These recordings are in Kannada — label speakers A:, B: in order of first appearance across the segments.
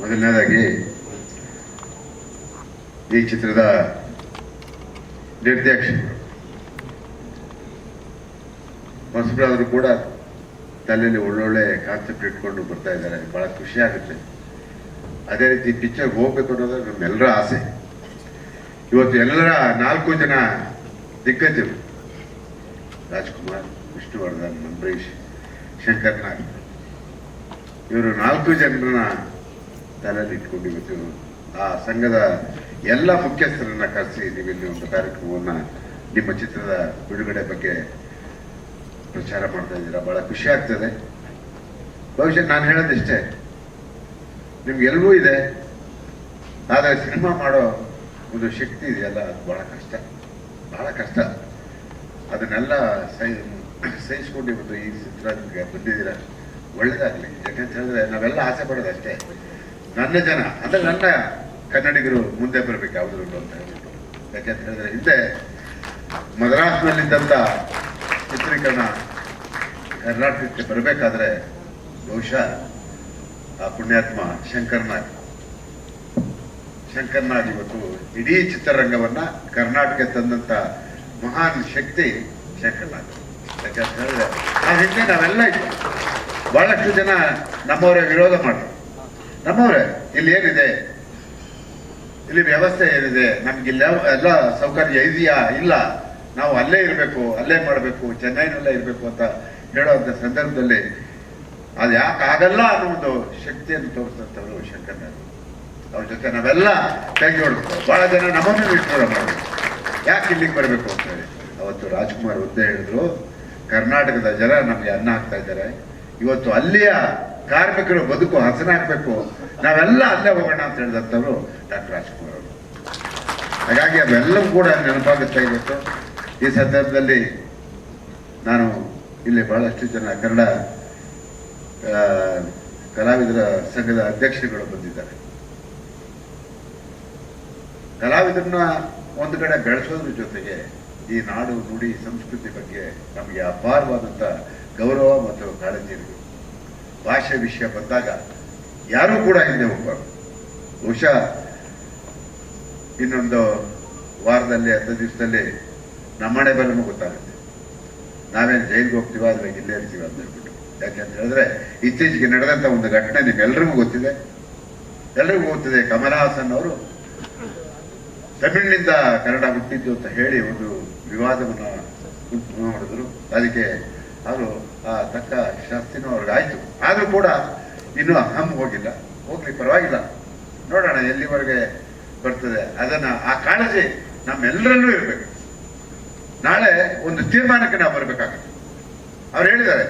A: ಮೊದಲನೇದಾಗಿ ಈ ಚಿತ್ರದ ನಿರ್ದೇಶಕರು ಹೊಸಬರಾದರೂ ಕೂಡ ತಲೆಯಲ್ಲಿ ಒಳ್ಳೊಳ್ಳೆ ಕಾನ್ಸೆಪ್ಟ್ ಇಟ್ಕೊಂಡು ಬರ್ತಾ ಇದ್ದಾರೆ. ಬಹಳ ಖುಷಿ ಆಗುತ್ತೆ. ಅದೇ ರೀತಿ ಪಿಕ್ಚರ್ಗೆ ಹೋಗ್ಬೇಕು ಅನ್ನೋದು ನಮ್ಮೆಲ್ಲರ ಆಸೆ. ಇವತ್ತು ಎಲ್ಲರ ನಾಲ್ಕು ಜನ ದಿಗ್ಗಜರು. ರಾಜ್ಕುಮಾರ್, ವಿಷ್ಣುವರ್ಧನ್, ಅಂಬರೀಷ್ ಶಂಕರ್ನಾಗ್ ಇವರು ನಾಲ್ಕು ಜನರನ್ನ ತಲೆಯಲ್ಲಿ ಇಟ್ಕೊಂಡು ಇವತ್ತು ಆ ಸಂಘದ ಎಲ್ಲ ಮುಖ್ಯಸ್ಥರನ್ನ ಕರೆಸಿ ನೀವಿಲ್ಲಿ ಒಂದು ಕಾರ್ಯಕ್ರಮವನ್ನ ನಿಮ್ಮ ಚಿತ್ರದ ಬಿಡುಗಡೆ ಬಗ್ಗೆ ಪ್ರಚಾರ ಮಾಡ್ತಾ ಇದ್ದೀರಾ? ಬಹಳ ಖುಷಿ ಆಗ್ತದೆ. ಬಹುಶಃ ನಾನು ಹೇಳೋದಿಷ್ಟೇ. ನಿಮ್ಗೆಲ್ವೂ ಇದೆ. ಆದರೆ ಸಿನಿಮಾ ಮಾಡೋ ಒಂದು ಶಕ್ತಿ ಇದೆಯಲ್ಲ, ಅದು ಬಹಳ ಕಷ್ಟ. ಬಹಳ ಕಷ್ಟ. ಅದನ್ನೆಲ್ಲ ಸೈ ಸಹಿಸ್ಕೊಂಡು ಇವತ್ತು ಈ ನಿಮಗೆ ಬಂದಿದ್ದೀರಾ? ಒಳ್ಳೇದಾಗಲಿ. ಯಾಕಂತ ಹೇಳಿದ್ರೆ ನಾವೆಲ್ಲ ಆಸೆ ಪಡೋದು ಅಷ್ಟೇ ನನ್ನ ಜನ. ಅಂದ್ರೆ ನನ್ನ ಕನ್ನಡಿಗರು ಮುಂದೆ ಬರಬೇಕು, ಯಾವ್ದು ಅಂತ ಹೇಳ್ಬಿಟ್ಟು. ಯಾಕೆಂತ ಹೇಳಿದ್ರೆ, ಹಿಂದೆ ಮದ್ರಾಸ್ನಲ್ಲಿದ್ದಂಥ ಚಿತ್ರೀಕರಣ ಕರ್ನಾಟಕಕ್ಕೆ ಬರಬೇಕಾದ್ರೆ ಬಹುಶಃ ಆ ಪುಣ್ಯಾತ್ಮ ಶಂಕರ್ನಾಗ್. ಶಂಕರ್ನಾಗ್ ಇವತ್ತು ಇಡೀ ಚಿತ್ರರಂಗವನ್ನ ಕರ್ನಾಟಕ ತಂದಂತ ಮಹಾನ್ ಶಕ್ತಿ ಶಂಕರ್ನಾಗ್. ಯಾಕಂತ ಹೇಳಿದ್ರೆ, ಆ ಹಿಂದೆ ನಾವೆಲ್ಲ ಇದ್ದೀವಿ ಬಹಳಷ್ಟು ಜನ ನಮ್ಮವರ ವಿರೋಧ ಮಾಡ್ತಾರೆ. ನಮ್ಮವರೇ ಇಲ್ಲಿ ಏನಿದೆ? ಇಲ್ಲಿ ವ್ಯವಸ್ಥೆ ಏನಿದೆ? ನಮ್ಗೆ ಇಲ್ಲ ಎಲ್ಲ ಸೌಕರ್ಯ ಇದೆಯಾ? ಇಲ್ಲ. ನಾವು ಅಲ್ಲೇ ಇರಬೇಕು, ಅಲ್ಲೇ ಮಾಡಬೇಕು, ಚೆನ್ನೈನಲ್ಲೇ ಇರಬೇಕು ಅಂತ ಹೇಳುವಂಥ ಸಂದರ್ಭದಲ್ಲಿ ಅದು ಯಾಕೆ ಆಗಲ್ಲ ಅನ್ನೋ ಒಂದು ಶಕ್ತಿಯನ್ನು ತೋರಿಸಿದಂಥವ್ರು ಶಂಕರ್ನಾಗ್ ಅವ್ರ ಜೊತೆ ನಾವೆಲ್ಲ ಕೈ ಬಹಳ ಜನ ನಮ್ಮನ್ನು ವಿಶ್ವಾಸ ಮಾಡಬೇಕು. ಯಾಕೆ ಇಲ್ಲಿಗೆ ಬರಬೇಕು ಅಂತ ಹೇಳಿ. ಅವತ್ತು ರಾಜ್ಕುಮಾರ್ ಒಂದೇ ಹೇಳಿದ್ರು, ಕರ್ನಾಟಕದ ಜನ ನಮಗೆ ಅನ್ನ ಹಾಕ್ತಾ ಇದ್ದಾರೆ. ಇವತ್ತು ಅಲ್ಲಿಯ ಕಾರ್ಮಿಕರು ಬದುಕು ಹಸನಾಗಬೇಕು ನಾವೆಲ್ಲ ಅಲ್ಲೇ ಹೋಗೋಣ ಅಂತ ಹೇಳಿದಂಥವ್ರು ಡಾಕ್ಟರ್ ರಾಜ್ಕುಮಾರ್ ಅವರು. ಹಾಗಾಗಿ ಅವೆಲ್ಲವೂ ಕೂಡ ನೆನಪಾಗುತ್ತಾ ಇವತ್ತು ಈ ಸಂದರ್ಭದಲ್ಲಿ ನಾನು ಇಲ್ಲಿ ಬಹಳಷ್ಟು ಜನ ಕನ್ನಡ ಕಲಾವಿದರ ಸಂಘದ ಅಧ್ಯಕ್ಷರುಗಳು ಬಂದಿದ್ದಾರೆ. ಕಲಾವಿದರನ್ನ ಒಂದು ಕಡೆ ಬೆಳೆಸೋದ್ರ ಜೊತೆಗೆ ಈ ನಾಡು ನುಡಿ ಸಂಸ್ಕೃತಿ ಬಗ್ಗೆ ನಮಗೆ ಅಪಾರವಾದಂಥ ಗೌರವ ಮತ್ತು ಕಾಳಜಿ ಇರಬೇಕು. ಭಾಷೆ ವಿಷಯ ಬಂದಾಗ ಯಾರೂ ಕೂಡ ಹಿಂದೆ ಹೋಗ್ಬಾರ್ದು. ಬಹುಶಃ ಇನ್ನೊಂದು ವಾರದಲ್ಲಿ, ಹತ್ತು ದಿವಸದಲ್ಲಿ ನಮ್ಮನೆ ಬಲನೂ ಗೊತ್ತಾಗುತ್ತೆ ನಾವೇನು ಜೈಲಿಗೆ ಹೋಗ್ತೀವ ಅದ್ರಾಗ ಇಲ್ಲೇ ಇರ್ತೀವಿ ಅಂತ ಹೇಳ್ಬಿಟ್ಟು. ಯಾಕೆಂತ ಹೇಳಿದ್ರೆ, ಇತ್ತೀಚೆಗೆ ನಡೆದಂತ ಒಂದು ಘಟನೆ ನಿಮ್ಗೆಲ್ರಿಗೂ ಗೊತ್ತಿದೆ. ಎಲ್ರಿಗೂ ಗೊತ್ತಿದೆ, ಕಮಲ್ ಹಾಸನ್ ಅವರು ತಮಿಳಿನಿಂದ ಕನ್ನಡ ಹುಟ್ಟಿದ್ದು ಅಂತ ಹೇಳಿ ಒಂದು ವಿವಾದವನ್ನು ಮಾಡಿದ್ರು. ಅದಕ್ಕೆ ಅವರು ಆ ತಕ್ಕ ಶಾಸ್ತಿನೂ ಅವ್ರಿಗೆ ಆಯ್ತು. ಆದರೂ ಕೂಡ ಇನ್ನೂ ಹಮ್ ಹೋಗಿಲ್ಲ. ಹೋಗ್ಲಿ, ಪರವಾಗಿಲ್ಲ. ನೋಡೋಣ, ಎಲ್ಲಿವರೆಗೆ ಬರ್ತದೆ. ಅದನ್ನು ಆ ಕಾಳಜಿ ನಮ್ಮೆಲ್ಲರಲ್ಲೂ ಇರಬೇಕು. ನಾಳೆ ಒಂದು ತೀರ್ಮಾನಕ್ಕೆ ನಾವು ಬರಬೇಕಾಗುತ್ತೆ. ಅವ್ರು ಹೇಳಿದ್ದಾರೆ.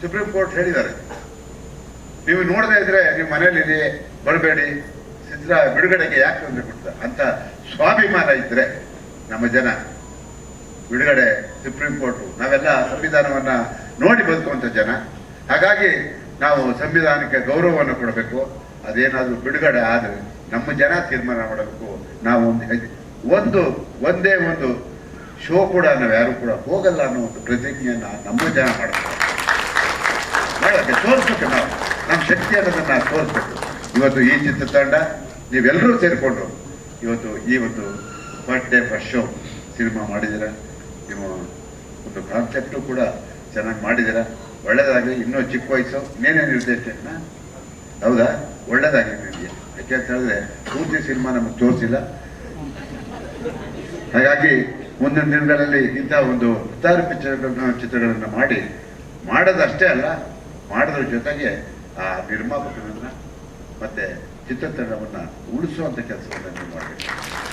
A: ಸುಪ್ರೀಂ ಕೋರ್ಟ್ ಹೇಳಿದ್ದಾರೆ. ನೀವು ನೋಡದೇ ಇದ್ರೆ ನೀವು ಮನೇಲಿ ಬರಬೇಡಿ. ಚಿತ್ರ ಬಿಡುಗಡೆಗೆ ಯಾಕೆ ತೊಂದರೆ ಕೊಡ್ತಾರೆ ಅಂತ ಸ್ವಾಭಿಮಾನ ಇದ್ರೆ ನಮ್ಮ ಜನ ಬಿಡುಗಡೆ ಸುಪ್ರೀಂ ಕೋರ್ಟು ನಾವೆಲ್ಲ ಸಂವಿಧಾನವನ್ನ ನೋಡಿ ಬದುಕುವಂಥ ಜನ. ಹಾಗಾಗಿ ನಾವು ಸಂವಿಧಾನಕ್ಕೆ ಗೌರವವನ್ನು ಕೊಡಬೇಕು. ಅದೇನಾದರೂ ಬಿಡುಗಡೆ ಆದರೆ ನಮ್ಮ ಜನ ತೀರ್ಮಾನ ಮಾಡಬೇಕು. ನಾವು ಒಂದು ಒಂದು, ಒಂದೇ ಒಂದು ಶೋ ಕೂಡ ನಾವು ಯಾರು ಕೂಡ ಹೋಗಲ್ಲ ಅನ್ನೋ ಒಂದು ಪ್ರತಿಜ್ಞೆಯನ್ನು ನಮ್ಮ ಜನ ಮಾಡಬೇಕು ಮಾಡೋಕ್ಕೆ ತೋರಿಸ್ಬೇಕು ನಾವು. ನಮ್ಮ ಶಕ್ತಿ ಅನ್ನೋದನ್ನು ತೋರಿಸ್ಬೇಕು. ಇವತ್ತು ಈ ಚಿತ್ರತಂಡ ನೀವೆಲ್ಲರೂ ಸೇರಿಕೊಂಡು ಇವತ್ತು ಈ ಒಂದು first day first show cinema ಮಾಡಿದ್ದೀರ? ನೀವು ಒಂದು ಕಾನ್ಸೆಪ್ಟು ಕೂಡ ಚೆನ್ನಾಗಿ ಮಾಡಿದ್ದೀರ? ಒಳ್ಳೆಯದಾಗಲಿ ಇನ್ನೂ ಚಿಕ್ಕ ವಯಸ್ಸು ಇನ್ನೇನೇ ನಿರ್ದೇಶನ? ಹೌದಾ? ಒಳ್ಳೇದಾಗಲಿ ನಿಮಗೆ. ಯಾಕೆ ಅಂತ ಹೇಳಿದ್ರೆ ಪೂರ್ತಿ ಸಿನಿಮಾ ನಮಗೆ ತೋರಿಸಿಲ್ಲ. ಹಾಗಾಗಿ ಮುಂದಿನ ದಿನಗಳಲ್ಲಿ ಇಂಥ ಒಂದು ಹತ್ತಾರು ಪಿಕ್ಚರ್ಗಳನ್ನ, ಚಿತ್ರಗಳನ್ನು ಮಾಡಿ, ಮಾಡೋದಷ್ಟೇ ಅಲ್ಲ, ಮಾಡೋದ್ರ ಜೊತೆಗೆ ಆ ನಿರ್ಮಾಪಕರನ್ನು ಮತ್ತು ಚಿತ್ರತಂಡವನ್ನು ಉಳಿಸುವಂಥ ಕೆಲಸವನ್ನು ಮಾಡಬೇಕು.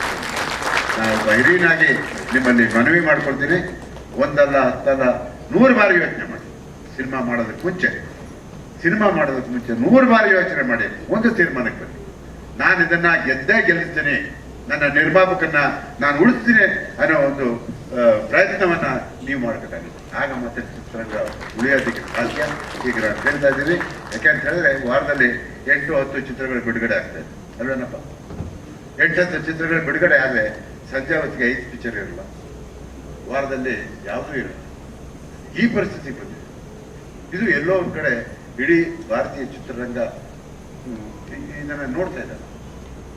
A: ಹಿರಿಯನಾಗಿ ನಿಮ್ಮಲ್ಲಿ ಮನವಿ ಮಾಡ್ಕೊಳ್ತೀನಿ. ಒಂದಲ್ಲ ಹತ್ತಲ್ಲ ನೂರು ಬಾರಿ ಯೋಚನೆ ಮಾಡಿ. ಸಿನಿಮಾ ಮಾಡೋದಕ್ಕೆ ಮುಂಚೆ. ಸಿನಿಮಾ ಮಾಡೋದಕ್ಕೆ ಮುಂಚೆ ನೂರು ಬಾರಿ ಯೋಚನೆ ಮಾಡಿ. ಒಂದು ತೀರ್ಮಾನಕ್ಕೆ ಬನ್ನಿ. ನಾನು ಇದನ್ನ ಗೆದ್ದೇ ಗೆಲ್ಲಿಸ್ತೀನಿ. ನನ್ನ ನಿರ್ಮಾಪಕನ್ನ ನಾನು ಉಳಿಸ್ತೀನಿ ಅನ್ನೋ ಒಂದು ಪ್ರಯತ್ನವನ್ನ ನೀವು ಮಾಡಬೇಕಾಗುತ್ತೆ ಆಗ ಮತ್ತೆ ಚಿತ್ರರಂಗ ಉಳಿಯೋದಕ್ಕೆ ಸಾಧ್ಯ. ಈಗ ನಾನು ಹೇಳ್ತಾ ಇದ್ದೀನಿ. ಯಾಕೆಂತ ಹೇಳಿದ್ರೆ, ವಾರದಲ್ಲಿ ಎಂಟು ಹತ್ತು ಚಿತ್ರಗಳು ಬಿಡುಗಡೆ ಆಗ್ತದೆ ಅಲ್ವೇನಪ್ಪ? ಎಂಟು ಹತ್ತು ಚಿತ್ರಗಳು ಬಿಡುಗಡೆ ಆದರೆ ಸಂಜೆ ಹೊತ್ತಿಗೆ ಐದು ಪಿಕ್ಚರ್ ಇರಲ್ಲ. ವಾರದಲ್ಲಿ ಯಾವುದೂ ಇರಲ್ಲ ಈ ಪರಿಸ್ಥಿತಿ ಬಂದಿದೆ. ಇದು ಎಲ್ಲೋ ಒಂದು ಕಡೆ ಇಡೀ ಭಾರತೀಯ ಚಿತ್ರರಂಗ ಇದನ್ನು ನೋಡ್ತಾ ಇದ್ದಾರೆ.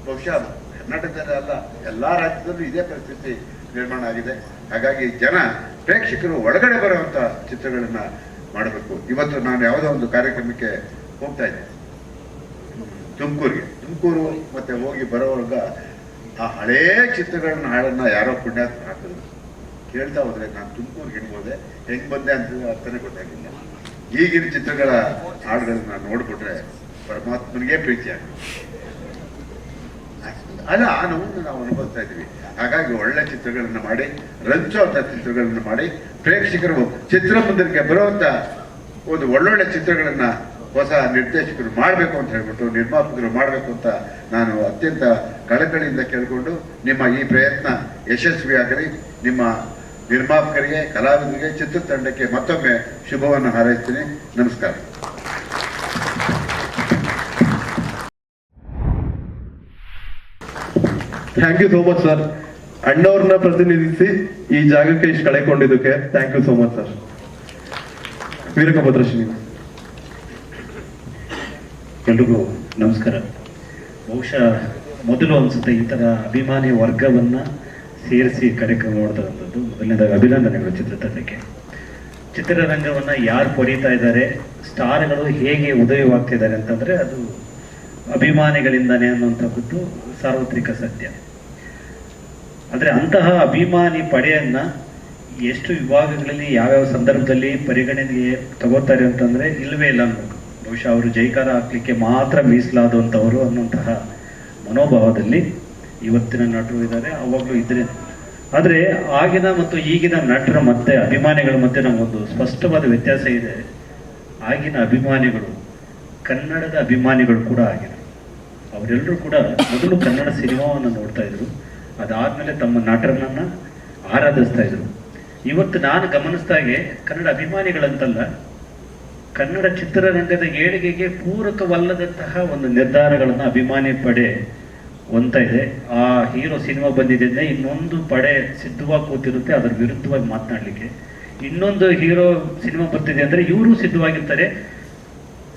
A: ಬಹುಶಃ ಕರ್ನಾಟಕದಲ್ಲಿ ಅಲ್ಲ, ಎಲ್ಲ ರಾಜ್ಯದಲ್ಲೂ ಇದೇ ಪರಿಸ್ಥಿತಿ ನಿರ್ಮಾಣ ಆಗಿದೆ. ಹಾಗಾಗಿ ಜನ, ಪ್ರೇಕ್ಷಕರು ಒಳಗಡೆ ಬರುವಂಥ ಚಿತ್ರಗಳನ್ನ ಮಾಡಬೇಕು. ಇವತ್ತು ನಾನು ಯಾವುದೋ ಒಂದು ಕಾರ್ಯಕ್ರಮಕ್ಕೆ ಹೋಗ್ತಾ ಇದ್ದೆ. ತುಮಕೂರಿಗೆ. ತುಮಕೂರು ಮತ್ತೆ ಹೋಗಿ ಬರೋವಾಗ ಆ ಹಳೇ ಚಿತ್ರಗಳನ್ನ ಹಾಡನ್ನ ಯಾರೋ ಪುಣ್ಯಾತ್ಮ ಹಾಕಿದ್ರು. ಕೇಳ್ತಾ ಹೋದ್ರೆ ನಾನು ತುಮಕೂರಿಗೆ ಹೆಂಗ್ ಹೋದೆ, ಹೆಂಗ್ ಬಂದೆ ಅಂತ ಅರ್ಥನೇ ಗೊತ್ತಾಗಿಲ್ಲ. ಈಗಿನ ಚಿತ್ರಗಳ ಹಾಡುಗಳನ್ನ ನೋಡ್ಬಿಟ್ರೆ ಪರಮಾತ್ಮನಿಗೆ ಪ್ರೀತಿ ಅಲ್ಲ, ಆ ನಾವು ಅನುಭವಿಸ್ತಾ ಇದ್ದೀವಿ. ಹಾಗಾಗಿ ಒಳ್ಳೆ ಚಿತ್ರಗಳನ್ನ ಮಾಡಿ ರಂಚುವಂತ ಚಿತ್ರಗಳನ್ನ ಮಾಡಿ ಪ್ರೇಕ್ಷಕರು ಚಿತ್ರಮಂದಿರಕ್ಕೆ ಬರುವಂತ ಒಂದು ಒಳ್ಳೊಳ್ಳೆ ಚಿತ್ರಗಳನ್ನ ಹೊಸ ನಿರ್ದೇಶಕರು ಮಾಡಬೇಕು ಅಂತ ಹೇಳ್ಬಿಟ್ಟು ನಿರ್ಮಾಪಕರು ಮಾಡಬೇಕು ಅಂತ ನಾನು ಅತ್ಯಂತ ಕಳಕಳಿಯಿಂದ ಕೇಳಿಕೊಂಡು ನಿಮ್ಮ ಈ ಪ್ರಯತ್ನ ಯಶಸ್ವಿಯಾಗಲಿ ನಿಮ್ಮ ನಿರ್ಮಾಪಕರಿಗೆ ಕಲಾವಿದರಿಗೆ ಚಿತ್ರತಂಡಕ್ಕೆ ಮತ್ತೊಮ್ಮೆ ಶುಭವನ್ನು ಹಾರೈಸ್ತೀನಿ. ನಮಸ್ಕಾರ.
B: Thank you so much sir ಅಣ್ಣವ್ರನ್ನ ಪ್ರತಿನಿಧಿಸಿ ಈ ಜಾಗಕ್ಕೆ ಇಷ್ಟು ಕಳೆಕೊಂಡಿದ್ದಕ್ಕೆ thank you so much sir ವೀರಕಭದ್ರಶ್ರೀ
C: ಎಲ್ರಿಗೂ ನಮಸ್ಕಾರ. ಬಹುಶಃ ಮೊದಲು ಅನಿಸುತ್ತೆ ಈ ಥರ ಅಭಿಮಾನಿ ವರ್ಗವನ್ನ ಸೇರಿಸಿ ಕಾರ್ಯಕ್ರಮ ಮಾಡ್ತಕ್ಕಂಥದ್ದು ಮೊದಲನೇದಾಗಿ ಅಭಿನಂದನೆಗಳು ಚಿತ್ರತಂಡಕ್ಕೆ. ಚಿತ್ರರಂಗವನ್ನು ಯಾರು ಪಡೀತಾ ಇದ್ದಾರೆ, ಸ್ಟಾರ್ಗಳು ಹೇಗೆ ಉದಯವಾಗ್ತಿದ್ದಾರೆ ಅಂತಂದ್ರೆ ಅದು ಅಭಿಮಾನಿಗಳಿಂದನೇ ಅನ್ನುವಂಥದ್ದು ಸಾರ್ವತ್ರಿಕ ಸತ್ಯ. ಆದರೆ ಅಂತಹ ಅಭಿಮಾನಿ ಪಡೆಯನ್ನ ಎಷ್ಟು ವಿಭಾಗಗಳಲ್ಲಿ, ಯಾವ್ಯಾವ ಸಂದರ್ಭದಲ್ಲಿ ಪರಿಗಣನೆಗೆ ತಗೋತಾರೆ ಅಂತಂದ್ರೆ ಇಲ್ಲವೇ ಇಲ್ಲ ಅನ್ಬೇಕು ಬಹುಶಃ ಅವರು ಜೈಕಾರ ಹಾಕ್ಲಿಕ್ಕೆ ಮಾತ್ರ ಮೀಸಲಾದಂಥವರು ಅನ್ನುವಂತಹ ಮನೋಭಾವದಲ್ಲಿ ಇವತ್ತಿನ ನಟರು ಇದ್ದಾರೆ, ಅವಾಗಲೂ ಇದ್ರೆ. ಆದರೆ ಆಗಿನ ಮತ್ತು ಈಗಿನ ನಟರ ಮತ್ತೆ ಅಭಿಮಾನಿಗಳ ಮಧ್ಯೆ ನಮಗೊಂದು ಸ್ಪಷ್ಟವಾದ ವ್ಯತ್ಯಾಸ ಇದೆ. ಆಗಿನ ಅಭಿಮಾನಿಗಳು, ಕನ್ನಡದ ಅಭಿಮಾನಿಗಳು ಕೂಡ ಆಗಿದೆ ಅವರೆಲ್ಲರೂ ಕೂಡ ಮೊದಲು ಕನ್ನಡ ಸಿನಿಮಾವನ್ನು ನೋಡ್ತಾ ಇದ್ರು. ಅದಾದಮೇಲೆ ತಮ್ಮ ನಟರನ್ನ ಆರಾಧಿಸ್ತಾ ಇದ್ರು. ಇವತ್ತು ನಾನು ಗಮನಿಸ್ದಾಗೆ ಕನ್ನಡ ಅಭಿಮಾನಿಗಳಂತಲ್ಲ ಕನ್ನಡ ಚಿತ್ರರಂಗದ ಏಳಿಗೆಗೆ ಪೂರಕವಲ್ಲದಂತಹ ಒಂದು ನಿರ್ಧಾರಗಳನ್ನು ಅಭಿಮಾನಿ ಪಡೆ ಹೊಂತ ಇದೆ. ಆ ಹೀರೋ ಸಿನಿಮಾ ಬಂದಿದೆ ಇನ್ನೊಂದು ಪಡೆ ಸಿದ್ಧವಾಗಿ ಕೂತಿರುತ್ತೆ, ಅದರ ವಿರುದ್ಧವಾಗಿ ಮಾತನಾಡ್ಲಿಕ್ಕೆ. ಇನ್ನೊಂದು ಹೀರೋ ಸಿನಿಮಾ ಬರ್ತಿದೆ ಅಂದ್ರೆ ಇವರು ಸಿದ್ಧವಾಗಿರ್ತಾರೆ.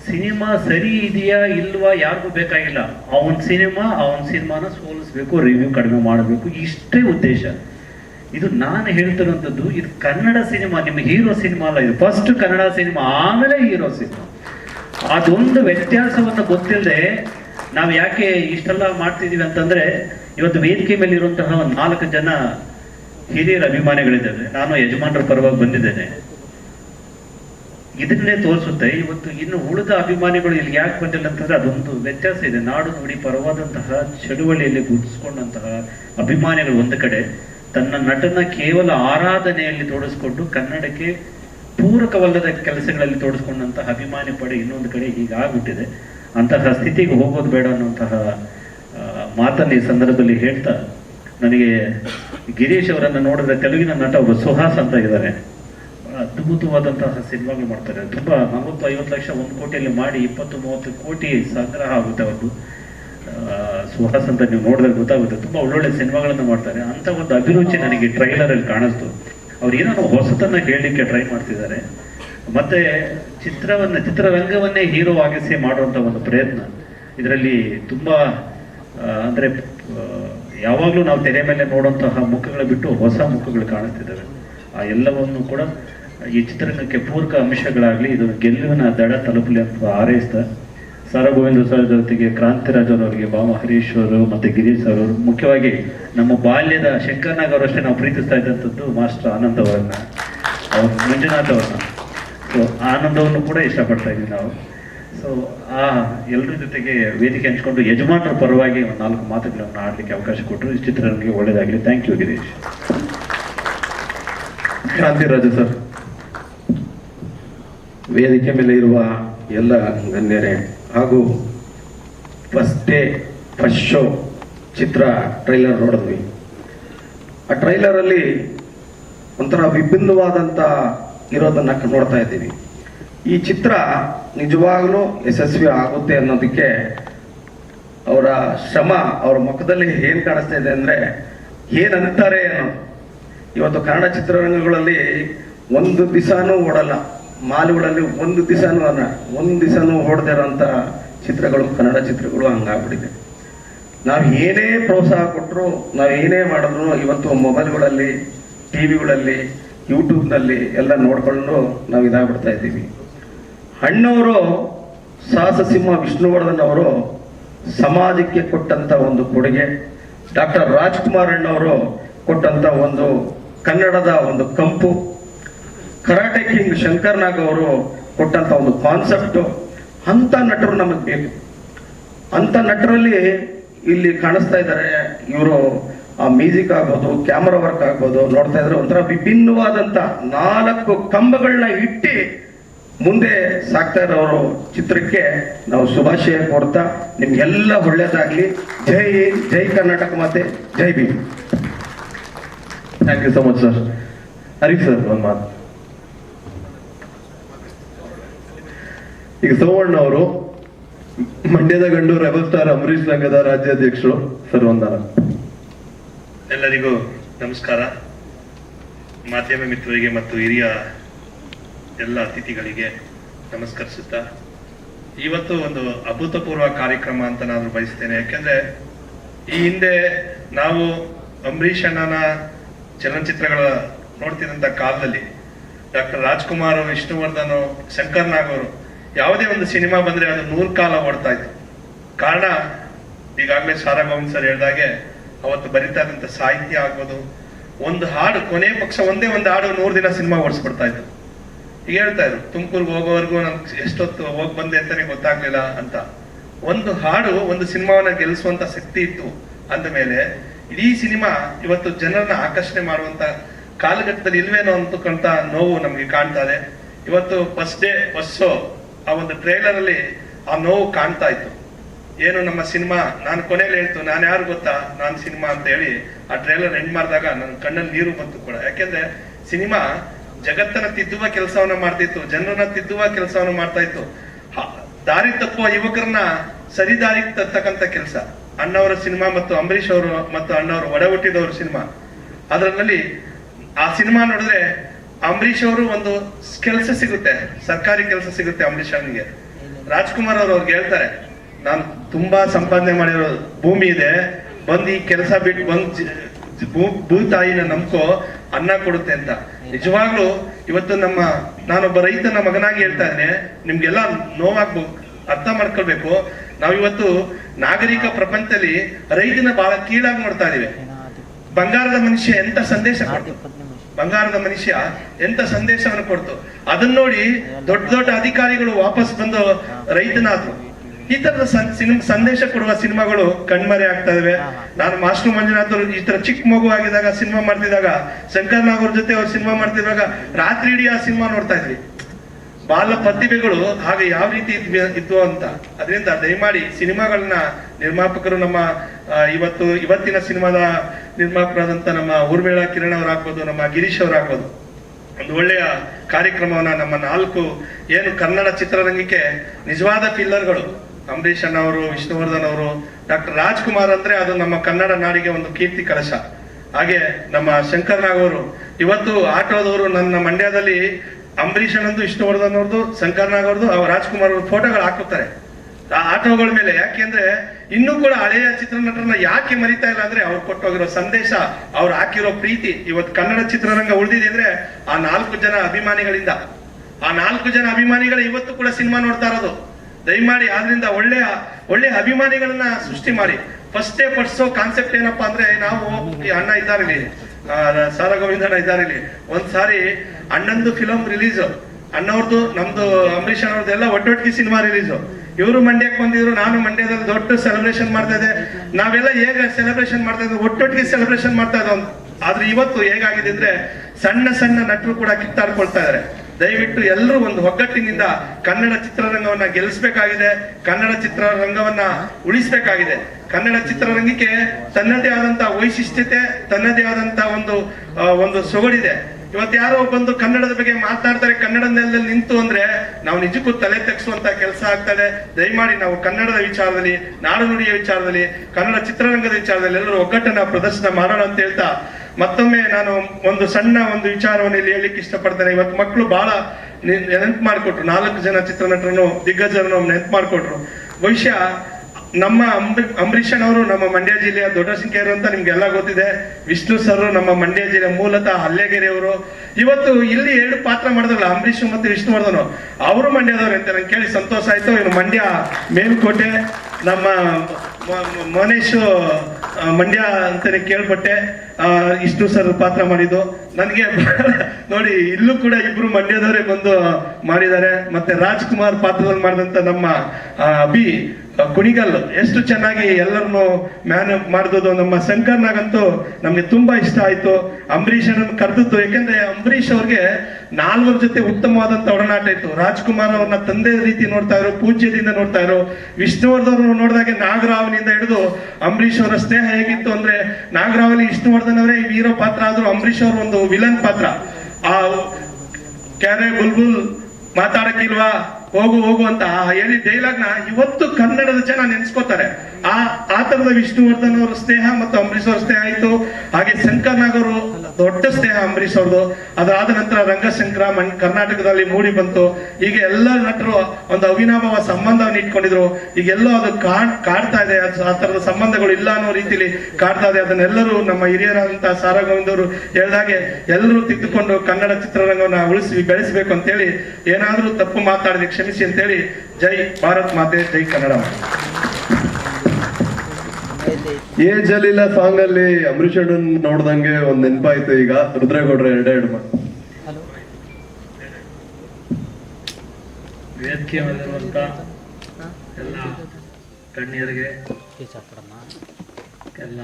C: ಸಿನಿಮಾ ಸರಿ ಇದೆಯಾ ಇಲ್ವಾ ಯಾರಿಗೂ ಬೇಕಾಗಿಲ್ಲ. ಅವನ ಸಿನಿಮಾ, ಅವನ ಸಿನಿಮಾನ ಸೋಲಿಸ್ಬೇಕು ರಿವ್ಯೂ ಕಡಿಮೆ ಮಾಡಬೇಕು, ಇಷ್ಟೇ ಉದ್ದೇಶ. ಇದು ನಾನು ಹೇಳ್ತಿರುವಂಥದ್ದು ಇದು ಕನ್ನಡ ಸಿನಿಮಾ, ನಿಮ್ಮ ಹೀರೋ ಸಿನಿಮಾ ಅಲ್ಲ, ಇದು ಫಸ್ಟ್ ಕನ್ನಡ ಸಿನಿಮಾ, ಆಮೇಲೆ ಹೀರೋ ಸಿನಿಮಾ. ಅದೊಂದು ವ್ಯತ್ಯಾಸವನ್ನು ಗೊತ್ತಿಲ್ಲದೆ ನಾವು ಯಾಕೆ ಇಷ್ಟೆಲ್ಲ ಮಾಡ್ತಿದ್ದೀವಿ ಅಂತಂದ್ರೆ, ಇವತ್ತು ವೇದಿಕೆ ಮೇಲೆ ಇರುವಂತಹ ಒಂದು ನಾಲ್ಕು ಜನ ಹಿರಿಯರ ಅಭಿಮಾನಿಗಳಿದ್ದಾರೆ. ನಾನು ಯಜಮಾನರ ಪರವಾಗಿ ಬಂದಿದ್ದೇನೆ. ಇದನ್ನೇ ತೋರಿಸುತ್ತೆ, ಇವತ್ತು ಇನ್ನು ಉಳಿದ ಅಭಿಮಾನಿಗಳು ಇಲ್ಲಿ ಯಾಕೆ ಬಂದಿಲ್ಲ ಅಂತಂದ್ರೆ ಅದೊಂದು ವ್ಯತ್ಯಾಸ ಇದೆ. ನಾಡು ನುಡಿ ಪರವಾದಂತಹ ಚಳುವಳಿಯಲ್ಲಿ ಗುರುತಿಸ್ಕೊಂಡಂತಹ ಅಭಿಮಾನಿಗಳು ಒಂದು ಕಡೆ. ತನ್ನ ನಟನ ಕೇವಲ ಆರಾಧನೆಯಲ್ಲಿ ತೋಡಿಸ್ಕೊಂಡು ಕನ್ನಡಕ್ಕೆ ಪೂರಕವಲ್ಲದ ಕೆಲಸಗಳಲ್ಲಿ ತೋಡಿಸ್ಕೊಂಡಂತಹ ಅಭಿಮಾನಿ ಪಡೆ ಇನ್ನೊಂದು ಕಡೆ ಹೀಗಾಗ್ಬಿಟ್ಟಿದೆ. ಅಂತಹ ಸ್ಥಿತಿಗೆ ಹೋಗೋದು ಬೇಡ ಅನ್ನುವಂತಹ ಮಾತನ್ನು ಈ ಸಂದರ್ಭದಲ್ಲಿ ಹೇಳ್ತಾ ನನಗೆ ಗಿರೀಶ್ ಅವರನ್ನು ನೋಡಿದ್ರೆ ತೆಲುಗಿನ ನಟ ಒಬ್ಬ ಸುಹಾಸ್ ಅಂತ ಇದ್ದಾರೆ. ಅದ್ಭುತವಾದಂತಹ ಸಿನಿಮಾಗಳು ಮಾಡ್ತಾರೆ. ತುಂಬಾ ನಲವತ್ತು ಐವತ್ತು ಲಕ್ಷ ಒಂದು ಕೋಟಿಯಲ್ಲಿ ಮಾಡಿ ಇಪ್ಪತ್ತು ಮೂವತ್ತು ಕೋಟಿ ಸಂಗ್ರಹ ಆಗುತ್ತೆ ಅವ್ರದ್ದು. ಸುಹಾಸ್ ಅಂತ ನೀವು ನೋಡಿದ್ರೆ ಗೊತ್ತಾಗುತ್ತೆ. ತುಂಬಾ ಒಳ್ಳೊಳ್ಳೆ ಸಿನಿಮಾಗಳನ್ನ ಮಾಡ್ತಾರೆ. ಅಂತ ಒಂದು ಅಭಿರುಚಿ ನನಗೆ ಟ್ರೈಲರ್ ಅಲ್ಲಿ ಕಾಣಿಸ್ತು. ಅವ್ರು ಏನೋ ಹೊಸತನ್ನ ಹೇಳಲಿಕ್ಕೆ ಟ್ರೈ ಮಾಡ್ತಿದ್ದಾರೆ. ಮತ್ತೆ ಚಿತ್ರವನ್ನ ಚಿತ್ರರಂಗವನ್ನೇ ಹೀರೋ ಆಗಿಸಿ ಮಾಡುವಂತ ಒಂದು ಪ್ರಯತ್ನ. ಇದರಲ್ಲಿ ತುಂಬಾ ಅಂದ್ರೆ ಯಾವಾಗ್ಲೂ ನಾವು ತೆರೆ ಮೇಲೆ ನೋಡುವಂತಹ ಮುಖಗಳು ಬಿಟ್ಟು ಹೊಸ ಮುಖಗಳು ಕಾಣಿಸ್ತಿದ್ದಾವೆ. ಆ ಎಲ್ಲವನ್ನು ಕೂಡ ಈ ಚಿತ್ರರಂಗಕ್ಕೆ ಪೂರಕ ಅಂಶಗಳಾಗ್ಲಿ ಇದು ಗೆಲುವಿನ ದಡ ತಲುಪಲಿ ಅಂತ ಹಾರೈಸ್ತಾ ಸರ ಗೋವಿಂದ ಸರ್ ಜೊತೆಗೆ ಕ್ರಾಂತಿರಾಜನವರಿಗೆ ಬಾಮ ಹರೀಶ್ ಅವರು ಮತ್ತೆ ಗಿರೀಶ್ ಅವರು ಮುಖ್ಯವಾಗಿ ನಮ್ಮ ಬಾಲ್ಯದ ಶಂಕರ್ನಾಗ್ ಅವರಷ್ಟೇ ನಾವು ಪ್ರೀತಿಸ್ತಾ ಇದ್ದಂಥದ್ದು ಮಾಸ್ಟರ್ ಆನಂದ್ ಅವರನ್ನ, ಅವ್ರ ಮಂಜುನಾಥ್ ಅವರನ್ನ. ಸೊ ಆನಂದವನ್ನು ಕೂಡ ಇಷ್ಟಪಡ್ತಾ ಇದ್ವಿ ನಾವು. ಸೊ ಆ ಎಲ್ಲರ ಜೊತೆಗೆ ವೇದಿಕೆ ಹಂಚ್ಕೊಂಡು ಯಜಮಾನರ ಪರವಾಗಿ ಒಂದು ನಾಲ್ಕು ಮಾತುಗಳನ್ನು ಆಡಲಿಕ್ಕೆ ಅವಕಾಶ ಕೊಟ್ಟರು ಈ ನನಗೆ ಒಳ್ಳೇದಾಗಲಿ. Thank you Girish.
B: Krantiraju sir, ವೇದಿಕೆ ಮೇಲೆ ಇರುವ ಎಲ್ಲ ಗಣ್ಯರೇ ಹಾಗೂ ಫಸ್ಟ್ ಡೇ ಫಸ್ಟ್ ಶೋ ಚಿತ್ರ ಟ್ರೈಲರ್ ನೋಡಿದ್ವಿ. ಆ ಟ್ರೈಲರಲ್ಲಿ ಒಂಥರ ವಿಭಿನ್ನವಾದಂಥ ಇರೋದನ್ನ ನೋಡ್ತಾ ಇದ್ದೀವಿ. ಈ ಚಿತ್ರ ನಿಜವಾಗ್ಲೂ ಯಶಸ್ವಿ ಆಗುತ್ತೆ ಅನ್ನೋದಕ್ಕೆ ಅವರ ಶ್ರಮ, ಅವ್ರ ಮುಖದಲ್ಲಿ ಏನು ಕಾಣಿಸ್ತಾ ಇದೆ ಅಂದ್ರೆ ಏನಂತಾರೆ ಏನು ಇವತ್ತು ಕನ್ನಡ ಚಿತ್ರರಂಗಗಳಲ್ಲಿ ಒಂದು ದಿವಸನೂ ಓಡಲ್ಲ. ಮಾಲುಗಳಲ್ಲಿ ಒಂದು ದಿವಸನೂ ಅಲ್ಲ, ಒಂದು ದಿವಸನೂ ಹೊಡೆದೇ ಇರೋಂಥ
D: ಚಿತ್ರಗಳು, ಕನ್ನಡ ಚಿತ್ರಗಳು ಹಂಗಾಗ್ಬಿಟ್ಟಿದೆ. ನಾವು ಏನೇ ಪ್ರೋತ್ಸಾಹ ಕೊಟ್ಟರು ನಾವು ಏನೇ ಮಾಡಿದ್ರು, ಇವತ್ತು ಮೊಬೈಲ್ಗಳಲ್ಲಿ ಟಿ ವಿಗಳಲ್ಲಿ ಯೂಟ್ಯೂಬ್ನಲ್ಲಿ ಎಲ್ಲ ನೋಡ್ಕೊಂಡು ನಾವು ಇದಾಗ್ಬಿಡ್ತಾ ಇದ್ದೀವಿ. ಅಣ್ಣವರು ಸಾಹಸ ಸಿಂಹ ವಿಷ್ಣುವರ್ಧನ್ ಅವರು ಸಮಾಜಕ್ಕೆ ಕೊಟ್ಟಂತ ಒಂದು ಕೊಡುಗೆ, ಡಾಕ್ಟರ್ ರಾಜ್ಕುಮಾರ್ ಅಣ್ಣವರು ಕೊಟ್ಟಂತ ಒಂದು ಕನ್ನಡದ ಒಂದು ಕಂಪು. ಕರಾಟೆ ಕಿಂಗ್ ಶಂಕರ್ ನಾಗ್ ಅವರು ಕೊಟ್ಟಂತ ಒಂದು ಕಾನ್ಸೆಪ್ಟ್ ಅಂತ ನಟರು ನಮಗೆ ಬೇಕು. ಅಂತ ನಟರಲ್ಲಿ ಇಲ್ಲಿ ಕಾಣಿಸ್ತಾ ಇದ್ದಾರೆ ಇವರು ಆ ಮ್ಯೂಸಿಕ್ ಆಗ್ಬೋದು, ಕ್ಯಾಮರಾ ವರ್ಕ್ ಆಗ್ಬೋದು, ನೋಡ್ತಾ ಇದ್ರೆ. ಒಂಥರ ವಿಭಿನ್ನವಾದಂತ ನಾಲ್ಕು ಕಂಬಗಳನ್ನ ಇಟ್ಟು ಮುಂದೆ ಸಾಕ್ತಾ ಇರೋರು ಚಿತ್ರಕ್ಕೆ. ನಾವು ಶುಭಾಶಯ ಕೊಡ್ತಾ ನಿಮ್ಗೆಲ್ಲ ಒಳ್ಳೇದಾಗ್ಲಿ. ಜೈ ಜೈ ಕರ್ನಾಟಕ ಮಾತೆ, ಜೈ B
B: thank you so much sir Harish sir, ಒಂದು ಮಾತು. ಈಗ ಸೋಮಣ್ಣ ಅವರು ಮಂಡ್ಯದ ಗಂಡು ರೆಬಲ್ ಸ್ಟಾರ್ ಅಂಬರೀಶ್ ಸಂಘದ ರಾಜ್ಯಾಧ್ಯಕ್ಷರು ಸರ್
E: ಎಲ್ಲರಿಗೂ ನಮಸ್ಕಾರ. ಮಾಧ್ಯಮ ಮಿತ್ರರಿಗೆ ಮತ್ತು ಹಿರಿಯ ಎಲ್ಲ ಅತಿಥಿಗಳಿಗೆ ನಮಸ್ಕರಿಸುತ್ತಾ, ಇವತ್ತು ಒಂದು ಅಭೂತಪೂರ್ವ ಕಾರ್ಯಕ್ರಮ ಅಂತ ನಾನು ಬಯಸ್ತೇನೆ ಯಾಕೆಂದ್ರೆ ಈ ಹಿಂದೆ ನಾವು ಅಂಬರೀಷ್ ಅಣ್ಣನ ಚಲನಚಿತ್ರಗಳ ನೋಡ್ತಿದ್ದಂಥ ಕಾಲದಲ್ಲಿ ಡಾಕ್ಟರ್ ರಾಜ್ಕುಮಾರ್ ವಿಷ್ಣುವರ್ಧನ್, ಶಂಕರ್ ನಾಗ್ ಅವರು ಯಾವುದೇ ಒಂದು ಸಿನಿಮಾ ಬಂದ್ರೆ ಅದು ನೂರು ಕಾಲ ಓಡ್ತಾ ಇತ್ತು ಕಾರಣ, ಈಗಾಗಲೇ ಸಾರಾ ಗೋವಿಂದ್ ಸರ್ ಹೇಳ್ದಾಗೆ, ಅವತ್ತು ಬರಿತಾ ಇದ್ದಂಥ ಸಾಹಿತ್ಯ ಆಗ್ಬೋದು, ಒಂದು ಹಾಡು, ಕೊನೆ ಪಕ್ಷ ಒಂದೇ ಒಂದು ಹಾಡು ನೂರು ದಿನ ಸಿನಿಮಾ ಓಡಿಸ್ಬಿಡ್ತಾ ಇದ್ರು ಈಗ ಹೇಳ್ತಾ ಇದ್ರು, ತುಮಕೂರ್ಗೆ ಹೋಗೋವರೆಗೂ ನನ್ಗೆ ಎಷ್ಟೊತ್ತು ಹೋಗ್ ಬಂದೆ ಅಂತಾನೆ ಗೊತ್ತಾಗ್ಲಿಲ್ಲ ಅಂತ. ಒಂದು ಹಾಡು, ಒಂದು ಸಿನಿಮಾವನ್ನ ಗೆಲ್ಲಿಸುವಂತ ಶಕ್ತಿ ಇತ್ತು ಅಂದ ಮೇಲೆ, ಇಡೀ ಸಿನಿಮಾ ಇವತ್ತು ಜನರನ್ನ ಆಕರ್ಷಣೆ ಮಾಡುವಂತ ಕಾಲಘಟ್ಟದಲ್ಲಿ ಇಲ್ವೇನೋ ಅಂತಕ್ಕಂತ ನೋವು ನಮಗೆ ಕಾಣ್ತಾ ಇದೆ. ಇವತ್ತು ಫಸ್ಟ್ ಡೇ ಫಸ್ಟ್ ಆ ಒಂದು ಟ್ರೇಲರ್ ಅಲ್ಲಿ ಆ ನೋವು ಕಾಣ್ತಾ ಇತ್ತು. ಏನು ನಮ್ಮ ಸಿನಿಮಾ, ನಾನು ಕೊನೆಯಲ್ಲಿ ಹೇಳ್ತು, ನಾನು ಯಾರು ಗೊತ್ತಾ? ನಾನು ಸಿನಿಮಾ ಅಂತ ಹೇಳಿ ಆ ಟ್ರೇಲರ್ ಎಂಡ್ ಮಾಡಿದಾಗ ನನ್ನ ಕಣ್ಣಲ್ಲಿ ನೀರು ಬಂತು ಕೂಡ. ಯಾಕೆಂದ್ರೆ ಸಿನಿಮಾ ಜಗತ್ತನ್ನ ತಿದ್ದುವ ಕೆಲಸವನ್ನ ಮಾಡ್ತಿತ್ತು, ಜನರನ್ನ ತಿದ್ದುವ ಕೆಲಸವನ್ನ ಮಾಡ್ತಾ ಇತ್ತು. ದಾರಿ ತಪ್ಪುವ ಯುವಕರನ್ನ ಸರಿ ದಾರಿಗೆ ತರ್ತಕ್ಕಂಥ ಕೆಲಸ. ಅಣ್ಣವರ ಸಿನಿಮಾ ಮತ್ತು ಅಂಬರೀಷ್ ಅವರು ಮತ್ತು ಅಣ್ಣವರು ಒಡ ಹುಟ್ಟಿದವರು ಸಿನಿಮಾ. ಅದರಲ್ಲಿ ಆ ಸಿನಿಮಾ ನೋಡಿದ್ರೆ ಅಂಬರೀಷ್ ಅವರು ಒಂದು ಕೆಲಸ ಸಿಗುತ್ತೆ, ಸರ್ಕಾರಿ ಕೆಲಸ ಸಿಗುತ್ತೆ ಅಂಬರೀಷ್ ಅವನಿಗೆ. ರಾಜ್ಕುಮಾರ್ ಅವರು ಅವ್ರಿಗೆ ಹೇಳ್ತಾರೆ, ನಾನು ತುಂಬಾ ಸಂಪಾದನೆ ಮಾಡಿರೋ ಭೂಮಿ ಇದೆ, ಬಂದು ಈ ಕೆಲಸ ಬಿಟ್ಟು ಬಂದ್ ಭೂ ತಾಯಿನ ನಂಬ್ಕೋ, ಅನ್ನ ಕೊಡುತ್ತೆ ಅಂತ. ನಿಜವಾಗ್ಲೂ ಇವತ್ತು ನಮ್ಮ, ನಾನೊಬ್ಬ ರೈತನ ಮಗನಾಗಿ ಹೇಳ್ತಾ ಇದ್ದೇನೆ ನಿಮ್ಗೆಲ್ಲ ನೋವಾಗ್ಬೇಕು ಅರ್ಥ ಮಾಡ್ಕೊಳ್ಬೇಕು. ನಾವಿವತ್ತು ನಾಗರಿಕ ಪ್ರಪಂಚದಲ್ಲಿ ರೈತನ ಬಹಳ ಕೀಳಾಗಿ ನೋಡ್ತಾ ಇದೀವಿ. ಬಂಗಾರದ ಮನುಷ್ಯ ಎಂತ ಸಂದೇಶ ಬಂಗಾರದ ಮನುಷ್ಯ ಎಂತ ಸಂದೇಶವನ್ನು ಕೊಡ್ತು? ಅದನ್ನ ನೋಡಿ ದೊಡ್ಡ ದೊಡ್ಡ ಅಧಿಕಾರಿಗಳು ವಾಪಸ್ ಬಂದು ರೈತನಾದ್ರು. ಈ ತರದ ಸಂದೇಶ ಕೊಡುವ ಸಿನಿಮಾಗಳು ಕಣ್ಮರೆ ಆಗ್ತಾ ಇದಾವೆ. ನಾನು ಮಾಸ್ಟರ್ ಮಂಜುನಾಥ್ ಅವರು ಈ ತರ ಚಿಕ್ಕ ಮಗು ಆಗಿದಾಗ ಸಿನಿಮಾ ಮಾಡ್ತಿದ್ದಾಗ ಶಂಕರ್ ನಾಗ್ ಅವ್ರ ಜೊತೆ ಅವ್ರು ಸಿನಿಮಾ ಮಾಡ್ತಿದ್ದಾಗ ರಾತ್ರಿ ಇಡೀ ಆ ಸಿನಿಮಾ ನೋಡ್ತಾ ಇದ್ವಿ. ಬಾಲ ಪ್ರತಿಭೆಗಳು ಹಾಗೆ ಯಾವ ರೀತಿ ಇದ್ವಿ- ಅಂತ. ಅದರಿಂದ ದಯಮಾಡಿ ಸಿನಿಮಾಗಳನ್ನ ನಿರ್ಮಾಪಕರು ನಮ್ಮ ಇವತ್ತು ಇವತ್ತಿನ ಸಿನಿಮಾದ ನಿರ್ಮಾಪಕರಾದಂತ ನಮ್ಮ ಊರ್ಮೇಳ ಕಿರಣ್ ಅವರಾಗ್ಬೋದು, ನಮ್ಮ ಗಿರೀಶ್ ಅವರಾಗ್ಬೋದು. ಒಂದು ಒಳ್ಳೆಯ ಕಾರ್ಯಕ್ರಮವನ್ನ ನಮ್ಮ ನಾಲ್ಕು, ಏನು ಕನ್ನಡ ಚಿತ್ರರಂಗಕ್ಕೆ ನಿಜವಾದ ಪಿಲ್ಲರ್ಗಳು ಅಂಬರೀಷ್ ಅಣ್ಣ ಅವರು ವಿಷ್ಣುವರ್ಧನ್ ಅವರು, ಡಾಕ್ಟರ್ ರಾಜ್ಕುಮಾರ್ ಅಂದ್ರೆ ಅದು ನಮ್ಮ ಕನ್ನಡ ನಾಡಿಗೆ ಒಂದು ಕೀರ್ತಿ ಕಳಶ. ಹಾಗೆ ನಮ್ಮ ಶಂಕರ್ ನಾಗ್ ಅವರು. ಇವತ್ತು ಆಟೋದವರು ನನ್ನ ಮಂಡ್ಯದಲ್ಲಿ ಅಂಬರೀಷ್ ಅಣ್ಣಂದು, ವಿಷ್ಣುವರ್ಧನ್ ಅವ್ರದ್ದು, ಶಂಕರ್ ನಾಗ್ ಅವ್ರದ್ದು ಅವ್ರ ರಾಜ್ಕುಮಾರ್ ಅವ್ರ ಫೋಟೋಗಳು ಹಾಕುತ್ತಾರೆ ಆ ಆಟೋಗಳ ಮೇಲೆ ಯಾಕೆಂದ್ರೆ ಇನ್ನೂ ಕೂಡ ಹಳೆಯ ಚಿತ್ರನಟರನ್ನ ಯಾಕೆ ಮರಿತಾ ಇಲ್ಲ ಅಂದ್ರೆ ಅವ್ರು ಕೊಟ್ಟೋಗಿರೋ ಸಂದೇಶ, ಅವ್ರು ಹಾಕಿರೋ ಪ್ರೀತಿ ಇವತ್ತು ಕನ್ನಡ ಚಿತ್ರರಂಗ ಉಳಿದಿದೆ ಅಂದ್ರೆ ಆ ನಾಲ್ಕು ಜನ ಅಭಿಮಾನಿಗಳಿಂದ. ಆ ನಾಲ್ಕು ಜನ ಅಭಿಮಾನಿಗಳು ಇವತ್ತು ಕೂಡ ಸಿನಿಮಾ ನೋಡ್ತಾ ಇರೋದು. ದಯಮಾಡಿ ಆದ್ರಿಂದ ಒಳ್ಳೆಯ ಒಳ್ಳೆಯ ಅಭಿಮಾನಿಗಳನ್ನ ಸೃಷ್ಟಿ ಮಾಡಿ. ಫಸ್ಟೇ ಪಡಿಸೋ ಕಾನ್ಸೆಪ್ಟ್ ಏನಪ್ಪಾ ಅಂದ್ರೆ ನಾವು ಅಣ್ಣ ಇದ್ದಾರೆ ಸಾರ ಗೋವಿಂದಣ್ಣ ಇದ್ದಾರೆ ಇಲ್ಲಿ. ಒಂದ್ ಸಾರಿ ಅಣ್ಣಂದು ಫಿಲಂ ರಿಲೀಸ್ ಅಣ್ಣವ್ರದ್ದು ನಮ್ದು ಅಂಬರೀಷ್ ಅವ್ರದ್ದು ಎಲ್ಲ ಒಟ್ಟೊಟ್ಟಿಗೆ ಸಿನಿಮಾ ರಿಲೀಸು ಇವರು ಮಂಡ್ಯಕ್ಕೆ ಬಂದಿದ್ರು, ನಾನು ಮಂಡ್ಯದಲ್ಲಿ ದೊಡ್ಡ ಸೆಲೆಬ್ರೇಷನ್ ಮಾಡ್ತಾ ಇದ್ದೆ. ನಾವೆಲ್ಲ ಹೇಗೆ ಸೆಲೆಬ್ರೇಷನ್ ಮಾಡ್ತಾ ಇದ್ವಿ? ಒಟ್ಟೊಟ್ಟಿಗೆ ಸೆಲೆಬ್ರೇಷನ್ ಮಾಡ್ತಾ ಇದ್ದೋ ಆದ್ರೆ ಇವತ್ತು ಹೇಗಾಗಿದೆ ಅಂದ್ರೆ ಸಣ್ಣ ಸಣ್ಣ ನಟರು ಕೂಡ ಕಿತ್ತಾಡ್ಕೊಳ್ತಾ ಇದಾರೆ. ದಯವಿಟ್ಟು ಎಲ್ಲರೂ ಒಂದು ಒಗ್ಗಟ್ಟಿನಿಂದ ಕನ್ನಡ ಚಿತ್ರರಂಗವನ್ನ ಗೆಲ್ಲಿಸಬೇಕಾಗಿದೆ. ಕನ್ನಡ ಚಿತ್ರರಂಗವನ್ನ ಉಳಿಸಬೇಕಾಗಿದೆ. ಕನ್ನಡ ಚಿತ್ರರಂಗಕ್ಕೆ ತನ್ನದೇ ಆದಂತಹ ವೈಶಿಷ್ಟ್ಯತೆ, ತನ್ನದೇ ಆದಂತಹ ಒಂದು ಒಂದು ಸೊಗಡಿದೆ. ಇವತ್ತು ಯಾರೋ ಬಂದು ಕನ್ನಡದ ಬಗ್ಗೆ ಮಾತನಾಡ್ತಾರೆ ಕನ್ನಡ ನೆಲದಲ್ಲಿ ನಿಂತು ಅಂದ್ರೆ ನಾವು ನಿಜಕ್ಕೂ ತಲೆ ತೆಗೆಸುವಂತ ಕೆಲಸ ಆಗ್ತದೆ. ದಯಮಾಡಿ ನಾವು ಕನ್ನಡದ ವಿಚಾರದಲ್ಲಿ, ನಾಡು ನುಡಿಯ ವಿಚಾರದಲ್ಲಿ, ಕನ್ನಡ ಚಿತ್ರರಂಗದ ವಿಚಾರದಲ್ಲಿ ಎಲ್ಲರೂ ಒಗ್ಗಟ್ಟನ್ನ ಪ್ರದರ್ಶನ ಮಾಡೋಣ ಅಂತ ಹೇಳ್ತಾ ಮತ್ತೊಮ್ಮೆ ನಾನು ಒಂದು ಸಣ್ಣ ಒಂದು ವಿಚಾರವನ್ನು ಇಲ್ಲಿ ಹೇಳಲಿಕ್ಕೆ ಇಷ್ಟಪಡ್ತೇನೆ. ಇವತ್ತು ಮಕ್ಕಳು ಬಹಳ ನೆನಪು ಮಾಡಿಕೊಟ್ರು. ನಾಲ್ಕು ಜನ ಚಿತ್ರನಟರನ್ನು, ದಿಗ್ಗಜರನ್ನು ನೆನಪು ಮಾಡಿಕೊಟ್ರು. ಬಹುಶಃ ನಮ್ಮ ಅಂಬ ಅಂಬರೀಷನ್ ಅವರು ನಮ್ಮ ಮಂಡ್ಯ ಜಿಲ್ಲೆಯ ದೊಡ್ಡ ಸಂಖ್ಯೆಯರು ಅಂತ ನಿಮ್ಗೆಲ್ಲ ಗೊತ್ತಿದೆ. ವಿಷ್ಣು ಸರ್ ನಮ್ಮ ಮಂಡ್ಯ ಜಿಲ್ಲೆ ಮೂಲತಃ ಹಲ್ಲೆಗೆರೆ ಅವರು ಇವತ್ತು ಇಲ್ಲಿ ಎರಡು ಪಾತ್ರ ಮಾಡಿದ್ರಲ್ಲ, ಅಂಬರೀಷ್ ಮತ್ತು ವಿಷ್ಣುವರ್ಧನ್. ಅವರು ಮಂಡ್ಯದವರು ಅಂತ ನಂಗೆ ಕೇಳಿ ಸಂತೋಷ ಆಯ್ತು. ಇನ್ನು ಮಂಡ್ಯ ಮೇಲ್ಕೋಟೆ, ನಮ್ಮ ಮನೇಶ್ ಮಂಡ್ಯ ಅಂತಾನೆ ಕೇಳ್ಪಟ್ಟೆ. ಇಷ್ಟು ಸರ್ ಪಾತ್ರ ಮಾಡಿದ್ದು. ನನಗೆ ನೋಡಿ, ಇಲ್ಲೂ ಕೂಡ ಇಬ್ರು ಮಂಡ್ಯದವರೇ ಬಂದು ಮಾಡಿದ್ದಾರೆ. ಮತ್ತೆ ರಾಜ್ಕುಮಾರ್ ಪಾತ್ರದಲ್ಲಿ ಮಾಡಿದಂತ ನಮ್ಮ ಅಭಿ. ಆ, ಕುಣಿಗಲ್ ಎಷ್ಟು ಚೆನ್ನಾಗಿ ಎಲ್ಲರನ್ನು ಮ್ಯಾನ್ ಮಾಡಿದ್ದು ನಮ್ಮ ಶಂಕರ್ನಾಗಂತೂ ನಮಗೆ ತುಂಬಾ ಇಷ್ಟ ಆಯ್ತು. ಅಂಬರೀಷನನ್ನು ಕರೆದದ್ದು ಯಾಕಂದ್ರೆ ಅಂಬರೀಷ್ ಅವ್ರಿಗೆ ನಾಲ್ವರ ಜೊತೆ ಉತ್ತಮವಾದಂಥ ಒಡನಾಟ ಇತ್ತು. ರಾಜ್ಕುಮಾರ್ ಅವ್ರನ್ನ ತಂದೆ ರೀತಿ ನೋಡ್ತಾ ಇದ್ರು ಪೂಜ್ಯದಿಂದ ನೋಡ್ತಾ ಇದ್ರು. ವಿಷ್ಣುವರ್ಧನ್ ನೋಡಿದಾಗ ನಾಗರಾವನಿಂದ ಹಿಡಿದು ಅಂಬರೀಷ್ ಅವರ ಸ್ನೇಹ ಹೇಗಿತ್ತು ಅಂದ್ರೆ ನಾಗರಾವಲಿ ವಿಷ್ಣುವರ್ಧನ್ ಅವರೇ ಹೀರೋ ಪಾತ್ರ ಆದ್ರೂ ಅಂಬರೀಷ್ ಅವ್ರ ಒಂದು ವಿಲನ್ ಪಾತ್ರ. ಆ ಕ್ಯಾರೆ ಬುಲ್ಬುಲ್ ಮಾತಾಡಕ್ಕಿಲ್ವಾ? ಹೋಗು ಹೋಗು ಅಂತ ಆ ಹೇಳಿ ಡೈಲಾಗ್ನ ಇವತ್ತು ಕನ್ನಡದ ಜನ ನೆನ್ಸ್ಕೋತಾರೆ. ಆ ಆ ತರದ ವಿಷ್ಣುವರ್ಧನ್ ಅವರ ಸ್ನೇಹ ಮತ್ತು ಅಂಬರೀಶ್ ಅವರ ಸ್ನೇಹ ಆಯ್ತು. ಹಾಗೆ ಶಂಕರ್ ನಾಗ್ ಅವರು ದೊಡ್ಡ ಸ್ನೇಹ ಅಂಬರೀಷ್ ಅವ್ರದ್ದು ಅದಾದ ನಂತರ ರಂಗಶಂಕರ ಕರ್ನಾಟಕದಲ್ಲಿ ಮೂಡಿ ಬಂತು. ಈಗ ಎಲ್ಲ ನಟರು ಒಂದು ಅವಿನಾಭಾವ ಸಂಬಂಧವನ್ನು ಇಟ್ಕೊಂಡಿದ್ರು. ಈಗ ಎಲ್ಲೋ ಅದು ಕಾಡ್ ಕಾಡ್ತಾ ಇದೆ. ಆ ತರದ ಸಂಬಂಧಗಳು ಇಲ್ಲ ಅನ್ನೋ ರೀತಿಲಿ ಕಾಡ್ತಾ ಇದೆ. ಅದನ್ನೆಲ್ಲರೂ ನಮ್ಮ ಹಿರಿಯರಾದಂತಹ ಸಾರಾ ಗೋವಿಂದ್ ಅವರು ಹೇಳ್ದಾಗೆ ಎಲ್ಲರೂ ತಿದ್ದುಕೊಂಡು ಕನ್ನಡ ಚಿತ್ರರಂಗವನ್ನು ಉಳಿಸಿ, ಬೆಳೆಸಬೇಕು ಅಂತೇಳಿ ಏನಾದರೂ ತಪ್ಪು ಮಾತಾಡಿದೆ ಕ್ಷಮಿಸಿ ಅಂತೇಳಿ ಜೈ ಭಾರತ್ ಮಾತೆ, ಜೈ ಕನ್ನಡ.
B: ಏ ಜಲೀಲ ಸಾಂಗ್ ಅಲ್ಲಿ ಅಂಬರೀಷ್ ಅಣ್ಣ ನೋಡ್ದಂಗೆ ಒಂದ್ ನೆನಪಾಯ್ತು ಈಗ. ರುದ್ರೇಗೌಡ್ರ ಎರಡೇ ಮಾತು.
C: ವೇದಿಕೆ ಮೇಲಿರುವಂತ ಎಲ್ಲ ಗಣ್ಯರಿಗೆ ಎಲ್ಲ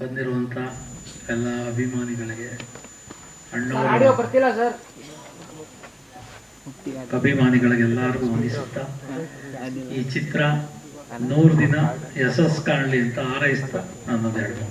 C: ಬಂದಿರುವಂತ ಎಲ್ಲ ಅಭಿಮಾನಿಗಳಿಗೆ ಅಣ್ಣವರ
F: ಬರ್ತಿಲ್ಲ ಸರ್.
C: ಅಭಿಮಾನಿಗಳಿಗೆ ಎಲ್ಲರಿಗೂ ವಂದಿಸುತ್ತಾ ಈ ಚಿತ್ರ ನೂರು ದಿನ ಯಶಸ್ ಕಾಣಲಿ ಅಂತ ಹಾರೈಸ್ತಾ ನನ್ನದೆರಡು